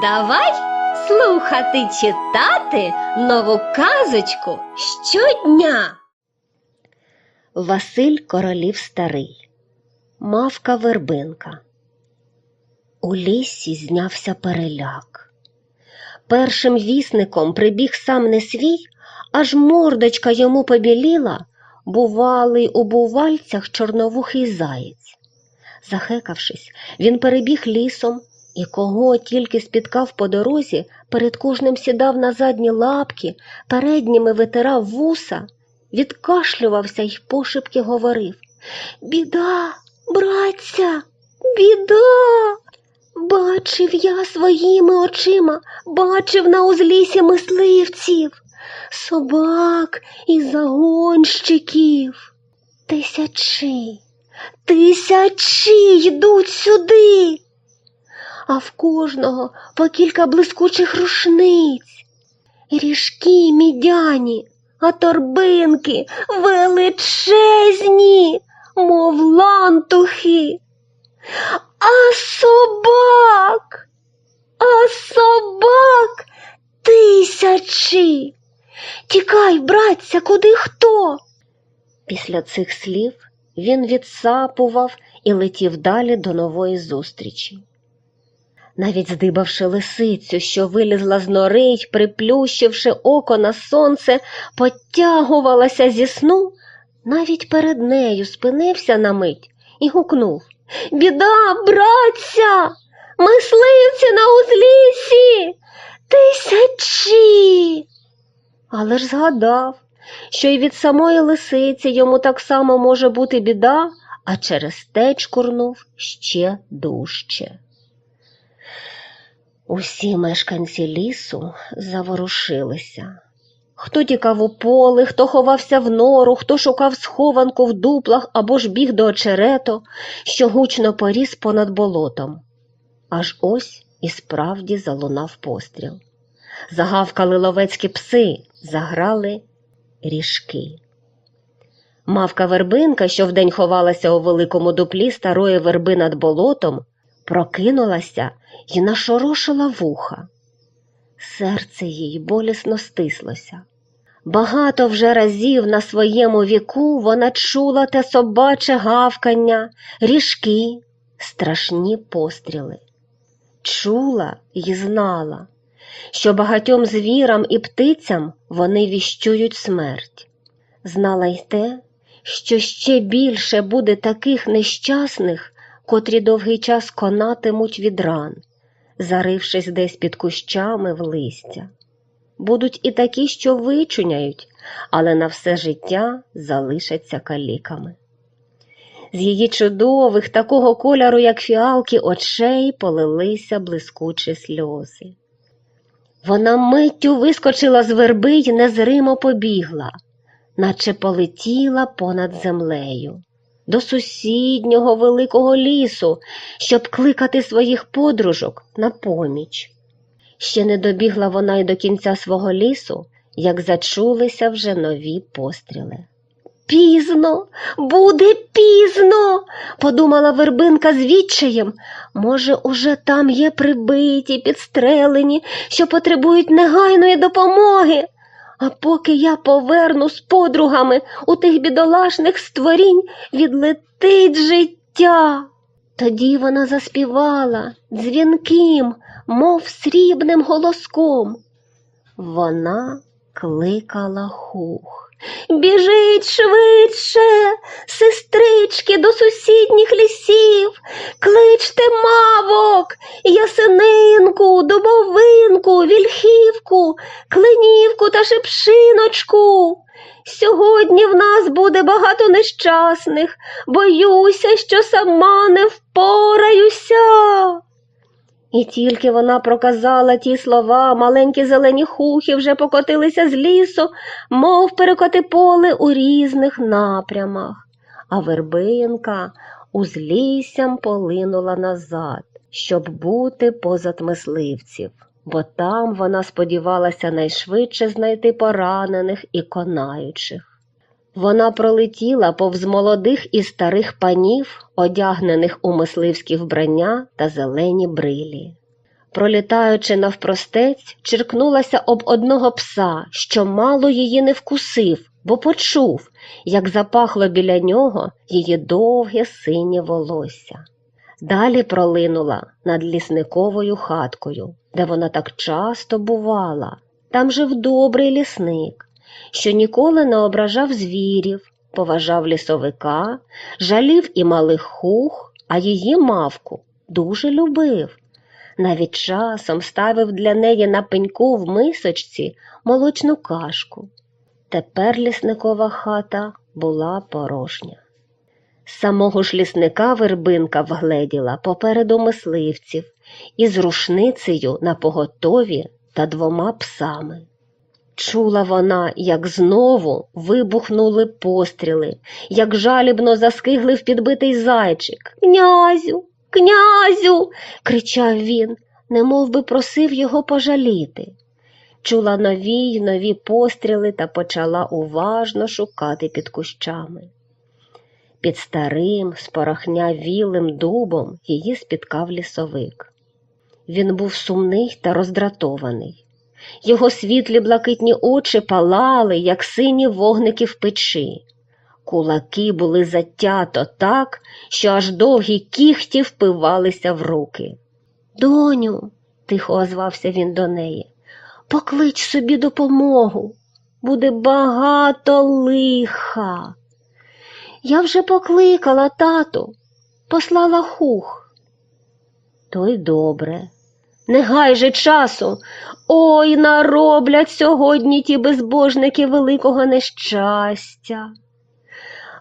Давай слухати читати нову казочку щодня. Василь Королів Старий, Мавка Вербинка. У лісі знявся переляк. Першим вісником прибіг сам не свій, аж мордочка йому побіліла, бувалий у бувальцях чорновухий заєць. Захекавшись, він перебіг лісом і кого тільки спіткав по дорозі, перед кожним сідав на задні лапки, передніми витирав вуса, відкашлювався й пошепки говорив Біда, братця, біда. Бачив я своїми очима, бачив на узлісі мисливців, собак і загонщиків. Тисячі, тисячі йдуть сюди, а в кожного по кілька блискучих рушниць, ріжки мідяні, а торбинки величезні, мов лантухи. А собак, а собак тисячі. Тікай, братця, куди хто? Після цих слів він відсапував і летів далі до нової зустрічі. Навіть здибавши лисицю, що вилізла з нори й, приплющивши око на сонце, потягувалася зі сну, навіть перед нею спинився на мить і гукнув Біда, братця, мисливці на узлісі, тисячі. Але ж згадав, що й від самої лисиці йому так само може бути біда, а через те чкурнув ще дужче. Усі мешканці лісу заворушилися. Хто тікав у поле, хто ховався в нору, хто шукав схованку в дуплах або ж біг до очерето, що гучно поріс понад болотом. Аж ось і справді залунав постріл. Загавкали ловецькі пси, заграли ріжки. Мавка вербинка, що вдень ховалася у великому дуплі старої верби над болотом, прокинулася і нашорошила вуха. Серце їй болісно стислося. Багато вже разів на своєму віку вона чула те собаче гавкання, ріжки, страшні постріли. Чула й знала, що багатьом звірам і птицям вони віщують смерть. Знала й те, що ще більше буде таких нещасних, котрі довгий час конатимуть від ран, зарившись десь під кущами в листя. Будуть і такі, що вичуняють, але на все життя залишаться каліками. З її чудових, такого кольору, як фіалки, очей полилися блискучі сльози. Вона миттю вискочила з верби й незримо побігла, наче полетіла понад землею, до сусіднього великого лісу, щоб кликати своїх подружок на поміч. Ще не добігла вона й до кінця свого лісу, як зачулися вже нові постріли. Пізно, буде пізно, подумала вербинка з відчаєм. Може, уже там є прибиті, підстрелені, що потребують негайної допомоги. А поки я поверну з подругами у тих бідолашних створінь, відлетить життя. Тоді вона заспівала дзвінким, мов срібним голоском. Вона кликала хух. Біжить швидше, сестрички до сусідніх лісів, кличте мавок, ясенинку, дубовинку, вільхівку, клинівку та шипшиночку. Сьогодні в нас буде багато нещасних, боюся, що сама не впораюся. І тільки вона проказала ті слова, маленькі зелені хухи вже покотилися з лісу, мов перекоти поле у різних напрямах, а вербинка узліссям полинула назад, щоб бути позад мисливців, бо там вона сподівалася найшвидше знайти поранених і конаючих. Вона пролетіла повз молодих і старих панів, одягнених у мисливські вбрання та зелені брилі. пролітаючи навпростець, черкнулася об одного пса, що мало її не вкусив, бо почув, як запахло біля нього її довге синє волосся. Далі пролинула над лісниковою хаткою, де вона так часто бувала. Там жив добрий лісник, що ніколи не ображав звірів, поважав лісовика, жалів і малих хух, а її мавку дуже любив. Навіть часом ставив для неї на пеньку в мисочці молочну кашку. Тепер лісникова хата була порожня. Самого ж лісника вербинка вгледіла попереду мисливців із рушницею на поготові та двома псами. Чула вона, як знову вибухнули постріли, як жалібно заскиглив підбитий зайчик. Князю, князю. кричав він, немов би просив його пожаліти. Чула нові й нові постріли та почала уважно шукати під кущами. Під старим, спорохнявілим дубом її спіткав лісовик. Він був сумний та роздратований. Його світлі блакитні очі палали, як сині вогники в печі. Кулаки були затято так, що аж довгі кіхті впивалися в руки. Доню, тихо озвався він до неї, поклич собі допомогу. Буде багато лиха. Я вже покликала тату, послала хух. То й добре. Не гай же часу. Ой, нароблять сьогодні ті безбожники великого нещастя.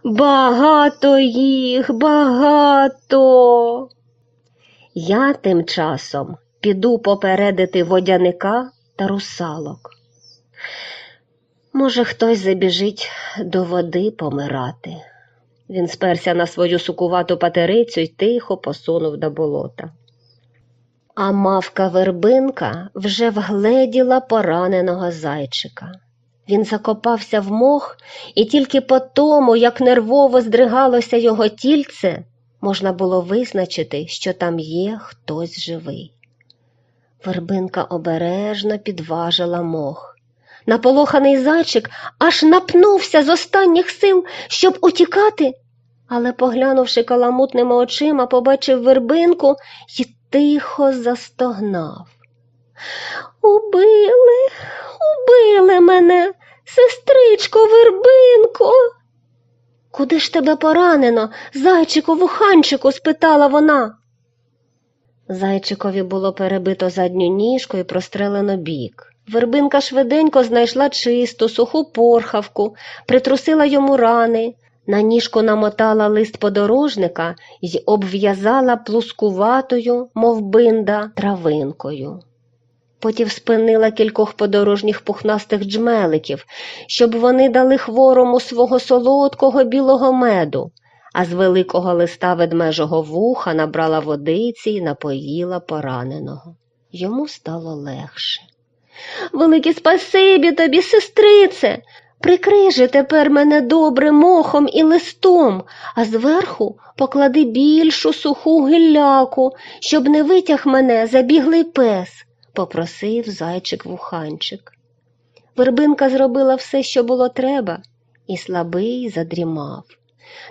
Багато їх, багато. Я тим часом піду попередити водяника та русалок. Може, хтось забіжить до води помирати. Він сперся на свою сукувату патерицю й тихо посунув до болота. А мавка вербинка вже вгледіла пораненого зайчика. Він закопався в мох, і тільки по тому, як нервово здригалося його тільце, можна було визначити, що там є хтось живий. Вербинка обережно підважила мох. Наполоханий зайчик аж напнувся з останніх сил, щоб утікати, але, поглянувши каламутними очима, побачив вербинку і тихо застогнав. Убили, убили мене, сестричко, вербинко. Куди ж тебе поранено, зайчику вуханчику? спитала вона. Зайчикові було перебито задню ніжку і прострелено бік. Вербинка швиденько знайшла чисту, суху порхавку, притрусила йому рани, на ніжку намотала лист подорожника й обв'язала плускуватою, мов бинда, травинкою. Потім спинила кількох подорожніх пухнастих джмеликів, щоб вони дали хворому свого солодкого білого меду, а з великого листа ведмежого вуха набрала водиці й напоїла пораненого. Йому стало легше. Велике спасибі тобі, сестрице. Прикрий же тепер мене добре мохом і листом, а зверху поклади більшу суху гілляку, щоб не витяг мене забіглий пес, попросив зайчик вуханчик. Вербинка зробила все, що було треба, і слабий задрімав.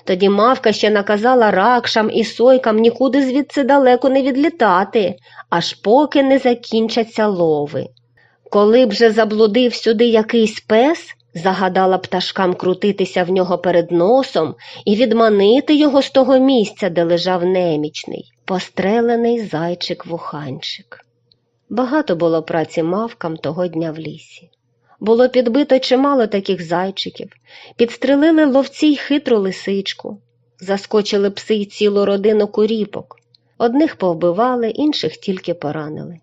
Тоді мавка ще наказала ракшам і сойкам нікуди звідси далеко не відлітати, аж поки не закінчаться лови. Коли б же заблудив сюди якийсь пес, загадала пташкам крутитися в нього перед носом і відманити його з того місця, де лежав немічний, пострелений зайчик-вуханчик. Багато було праці мавкам того дня в лісі. Було підбито чимало таких зайчиків, підстрелили ловці й хитру лисичку, заскочили пси й цілу родину куріпок. Одних повбивали, інших тільки поранили.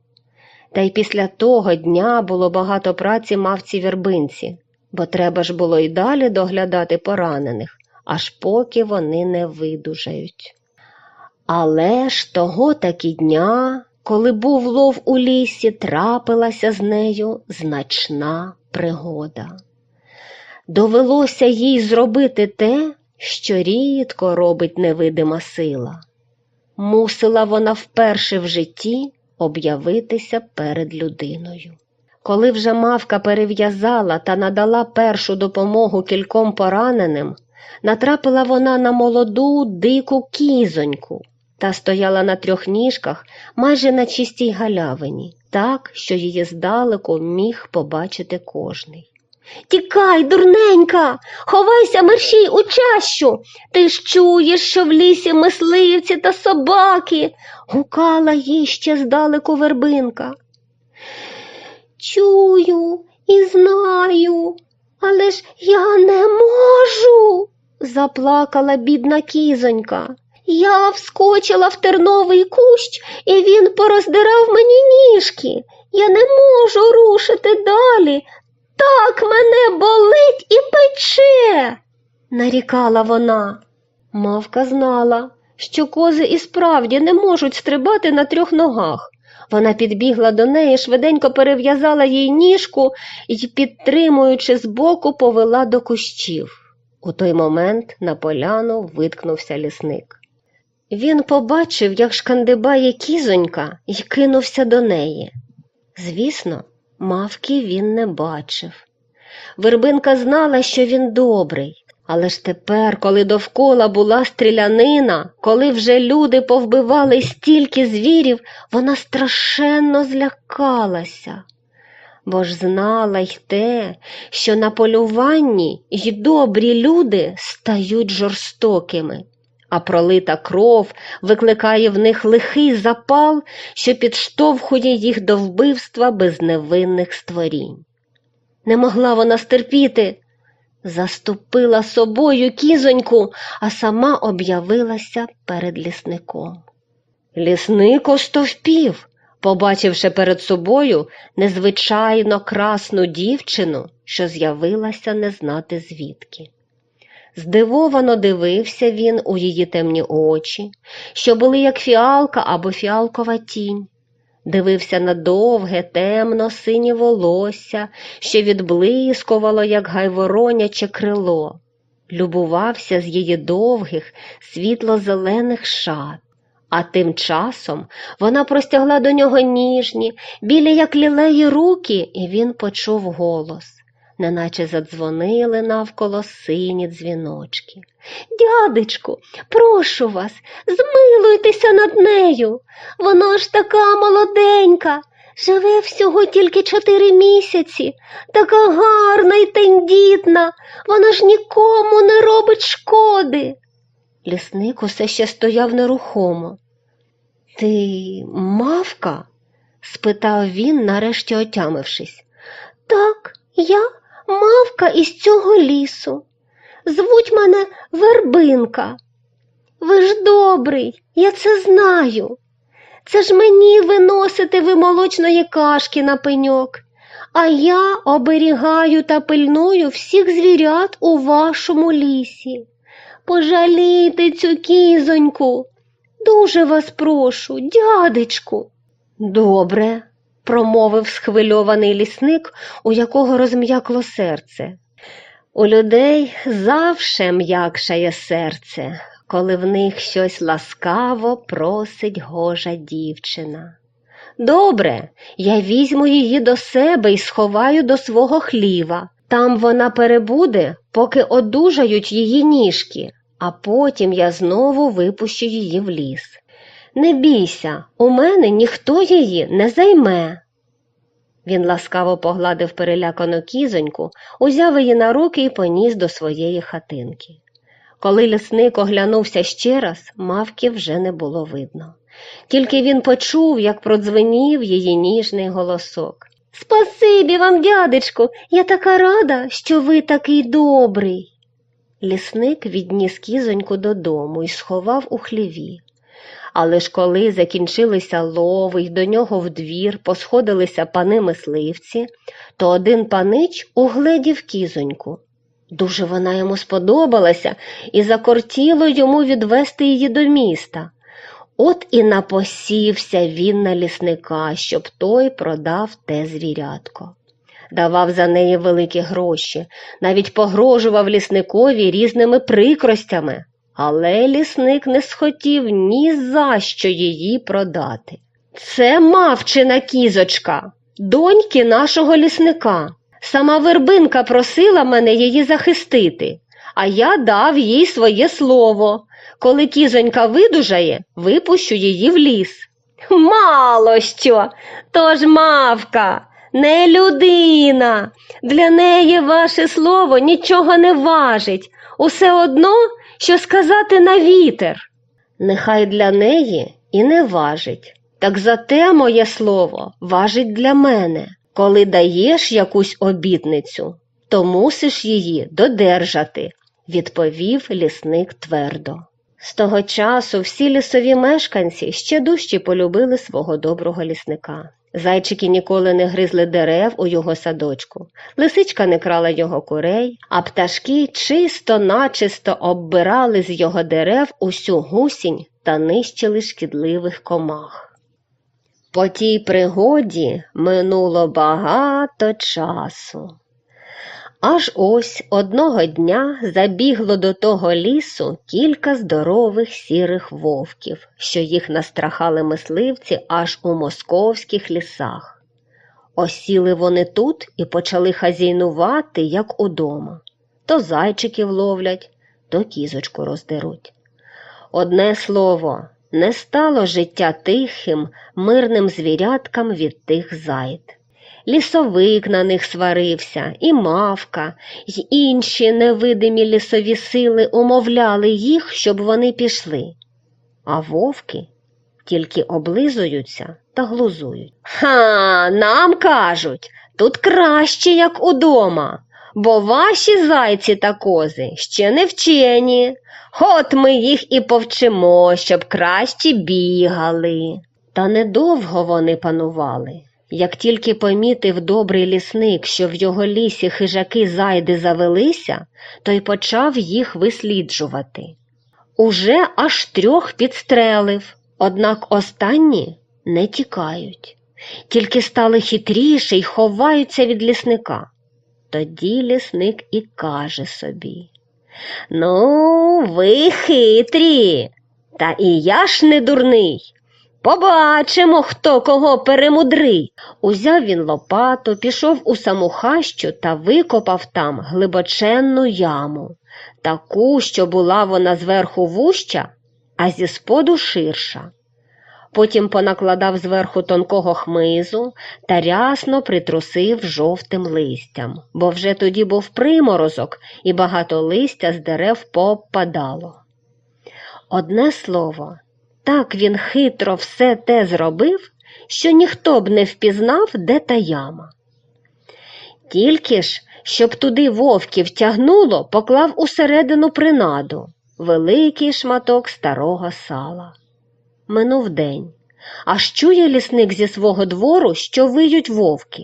Та й після того дня було багато праці мавці вірбинці, бо треба ж було й далі доглядати поранених, аж поки вони не видужають. Але ж того таки дня, коли був лов у лісі, трапилася з нею значна пригода. Довелося їй зробити те, що рідко робить невидима сила. Мусила вона вперше в житті об'явитися перед людиною. Коли вже мавка перев'язала та надала першу допомогу кільком пораненим, натрапила вона на молоду дику кізоньку та стояла на трьох ніжках майже на чистій галявині, так, що її здалеку міг побачити кожний. Тікай, дурненька, ховайся мерщій у чащу. Ти ж чуєш, що в лісі мисливці та собаки, гукала їй ще здалеку вербинка. Чую і знаю, але ж я не можу, заплакала бідна кізонька. Я вскочила в терновий кущ, і він пороздирав мені ніжки. Я не можу рушити далі. Так мене болить і пече, нарікала вона. Мавка знала, що кози і справді не можуть стрибати на трьох ногах. Вона підбігла до неї, швиденько перев'язала їй ніжку і, підтримуючи збоку, повела до кущів. У той момент на поляну виткнувся лісник. Він побачив, як шкандибає кізонька, і кинувся до неї. Звісно, мавки він не бачив. Вербинка знала, що він добрий, але ж тепер, коли довкола була стрілянина, коли вже люди повбивали стільки звірів, вона страшенно злякалася. Бо ж знала й те, що на полюванні й добрі люди стають жорстокими, а пролита кров викликає в них лихий запал, що підштовхує їх до вбивства безневинних створінь. Не могла вона стерпіти, заступила собою кізоньку, а сама об'явилася перед лісником. Лісник остовпів, побачивши перед собою незвичайно красну дівчину, що з'явилася не знати звідки. Здивовано дивився він у її темні очі, що були як фіалка або фіалкова тінь. Дивився на довге, темно синє волосся, що відблискувало, як гайвороняче крило, любувався з її довгих, світло-зелених шат. А тим часом вона простягла до нього ніжні, білі, як лілеї руки, і він почув голос, неначе задзвонили навколо сині дзвіночки. Дядечку, прошу вас, змилуйтеся над нею. Вона ж така молоденька, живе всього тільки чотири місяці, така гарна й тендітна, вона ж нікому не робить шкоди. Лісник усе ще стояв нерухомо. Ти мавка? спитав він, нарешті отямившись. Так, я мавка із цього лісу. Звуть мене Вербинка. Ви ж добрий, я це знаю. Це ж мені виносите ви молочної кашки на пеньок, а я оберігаю та пильную всіх звірят у вашому лісі. Пожалійте цю кізоньку. Дуже вас прошу, дядечку. Добре, промовив схвильований лісник, у якого розм'якло серце. У людей завше м'якшає серце, коли в них щось ласкаво просить гожа дівчина. Добре, я візьму її до себе і сховаю до свого хліва. Там вона перебуде, поки одужають її ніжки, а потім я знову випущу її в ліс. Не бійся, у мене ніхто її не займе. Він ласкаво погладив перелякану кізоньку, узяв її на руки і поніс до своєї хатинки. Коли лісник оглянувся ще раз, мавки вже не було видно. Тільки він почув, як продзвенів її ніжний голосок. Спасибі вам, дядечку, я така рада, що ви такий добрий. Лісник відніс кізоньку додому і сховав у хліві. Але ж коли закінчилися лови й до нього в двір посходилися пани мисливці, то один панич угледів кізоньку. Дуже вона йому сподобалася і закортіло йому відвести її до міста. От і напосівся він на лісника, щоб той продав те звірятко. Давав за неї великі гроші, навіть погрожував лісникові різними прикростями, але лісник не схотів ні за що її продати. Це мавчина кізочка, доньки нашого лісника. Сама вербинка просила мене її захистити, а я дав їй своє слово. Коли кізонька видужає, випущу її в ліс. Мало що, то ж мавка, не людина. Для неї ваше слово нічого не важить, усе одно, що сказати на вітер. Нехай для неї і не важить, так зате моє слово важить для мене. Коли даєш якусь обітницю, то мусиш її додержати, відповів лісник твердо. З того часу всі лісові мешканці ще дужче полюбили свого доброго лісника. Зайчики ніколи не гризли дерев у його садочку, лисичка не крала його курей, а пташки чисто начисто оббирали з його дерев усю гусінь та нищили шкідливих комах. По тій пригоді минуло багато часу. Аж ось одного дня забігло до того лісу кілька здорових сірих вовків, що їх настрахали мисливці аж у московських лісах. Осіли вони тут і почали хазяйнувати, як удома. То зайчиків ловлять, то кізочку роздеруть. Одне слово, не стало життя тихим, мирним звіряткам від тих зайд. Лісовик на них сварився, і мавка, й інші невидимі лісові сили умовляли їх, щоб вони пішли. А вовки тільки облизуються та глузують. Ха, нам кажуть, тут краще, як удома, бо ваші зайці та кози ще не вчені. От ми їх і повчимо, щоб краще бігали. Та недовго вони панували. Як тільки помітив добрий лісник, що в його лісі хижаки зайди завелися, то й почав їх висліджувати. Уже аж трьох підстрелив, однак останні не тікають, тільки стали хитріше й ховаються від лісника. Тоді лісник і каже собі Ну, ви хитрі, та і я ж не дурний. Побачимо, хто кого перемудрий. Узяв він лопату, пішов у саму хащу та викопав там глибоченну яму, таку, що була вона зверху вуща, а зі споду ширша. Потім понакладав зверху тонкого хмизу та рясно притрусив жовтим листям, бо вже тоді був приморозок, і багато листя з дерев поопадало. Одне слово, так він хитро все те зробив, що ніхто б не впізнав, де та яма. Тільки ж, щоб туди вовків тягнуло, поклав усередину принаду великий шматок старого сала. Минув день, аж чує лісник зі свого двору, що виють вовки.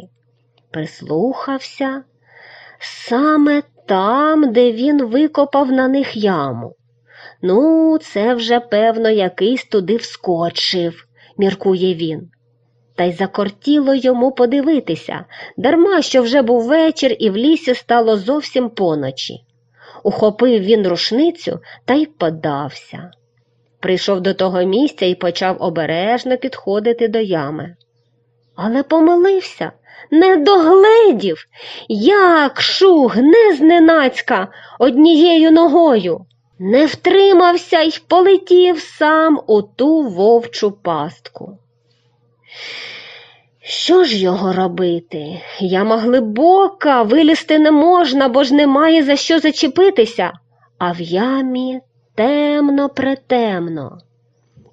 Прислухався саме там, де він викопав на них яму. Ну, це вже, певно, якийсь туди вскочив, міркує він. Та й закортіло йому подивитися, дарма що вже був вечір і в лісі стало зовсім поночі. Ухопив він рушницю та й подався. Прийшов до того місця і почав обережно підходити до ями. Але помилився, не догледів, як шугне зненацька однією ногою. Не втримався й полетів сам у ту вовчу пастку. Що ж його робити? Яма глибока, вилізти не можна, бо ж немає за що зачепитися, а в ямі темно претемно.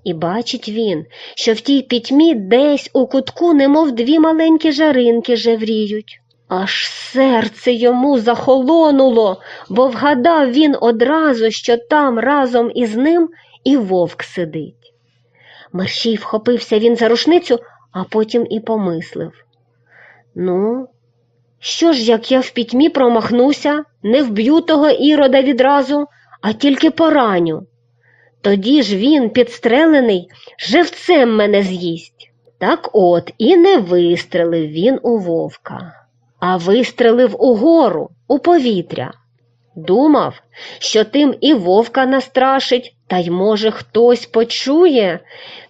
І бачить він, що в тій пітьмі десь у кутку, немов дві маленькі жаринки жевріють. Аж серце йому захолонуло, бо вгадав він одразу, що там разом із ним і вовк сидить. Мерщій вхопився він за рушницю, а потім і помислив. Ну, що ж, як я в пітьмі промахнуся, не вб'ю того ірода відразу, а тільки пораню. Тоді ж він, підстрелений, живцем мене з'їсть. Так от і не вистрелив він у вовка а вистрелив угору, у повітря. Думав, що тим і вовка настрашить, та й, може, хтось почує,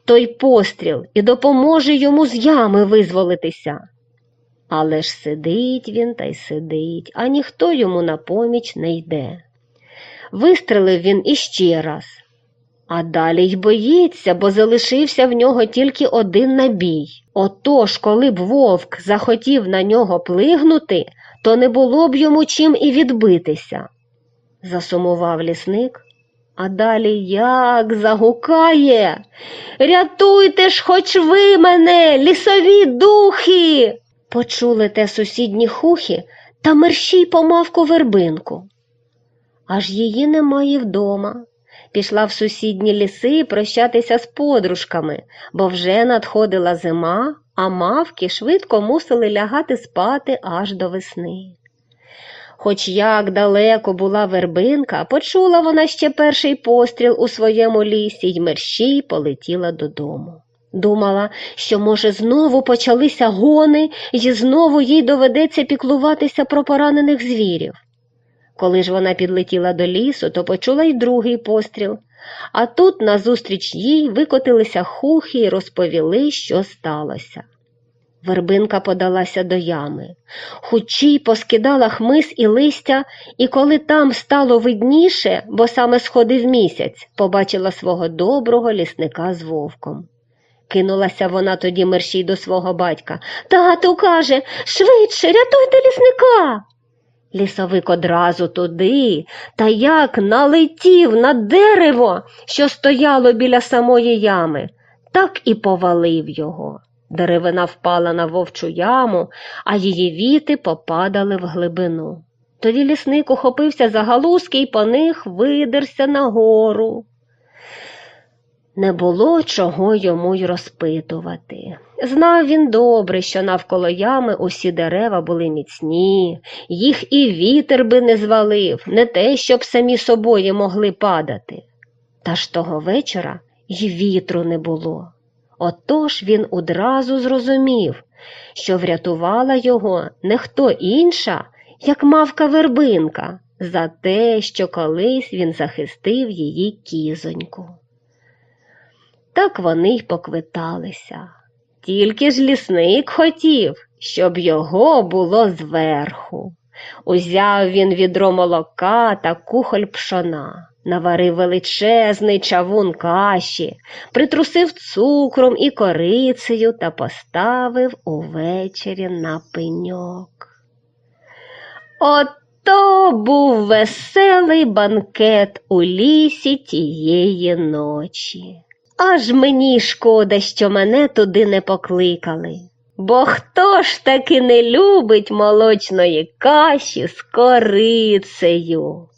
той постріл і допоможе йому з ями визволитися. Але ж сидить він та й сидить, а ніхто йому на поміч не йде. Вистрелив він іще раз, а далі й боїться, бо залишився в нього тільки один набій. Отож, коли б вовк захотів на нього плигнути, то не було б йому чим і відбитися. Засумував лісник, а далі як загукає. Рятуйте ж хоч ви мене, лісові духи. Почули те сусідні хухи та мерщій помавку вербинку. Аж її немає вдома. Пішла в сусідні ліси прощатися з подружками, бо вже надходила зима, а мавки швидко мусили лягати спати аж до весни. Хоч як далеко була вербинка, почула вона ще перший постріл у своєму лісі й мерщій полетіла додому. Думала, що, може, знову почалися гони, і знову їй доведеться піклуватися про поранених звірів. Коли ж вона підлетіла до лісу, то почула й другий постріл, а тут назустріч їй викотилися хухи й розповіли, що сталося. Вербинка подалася до ями, хучій поскидала хмиз і листя, і коли там стало видніше, бо саме сходив місяць, побачила свого доброго лісника з вовком. Кинулася вона тоді мерщій до свого батька. Тату каже, швидше, рятуйте лісника. Лісовик одразу туди, та як налетів на дерево, що стояло біля самої ями, так і повалив його. Деревина впала на вовчу яму, а її віти попадали в глибину. Тоді лісник ухопився за галузки і по них видерся нагору. Не було чого йому й розпитувати. Знав він добре, що навколо ями усі дерева були міцні, їх і вітер би не звалив, не те, щоб самі собою могли падати. Та ж того вечора й вітру не було. Отож він одразу зрозумів, що врятувала його не хто інша, як мавка вербинка, за те, що колись він захистив її кізоньку. Так вони й поквиталися. Тільки ж лісник хотів, щоб його було зверху. Узяв він відро молока та кухоль пшона, наварив величезний чавун каші, притрусив цукром і корицею та поставив увечері на пеньок. Ото був веселий банкет у лісі тієї ночі. Аж мені шкода, що мене туди не покликали. Бо хто ж таки не любить молочної каші з корицею?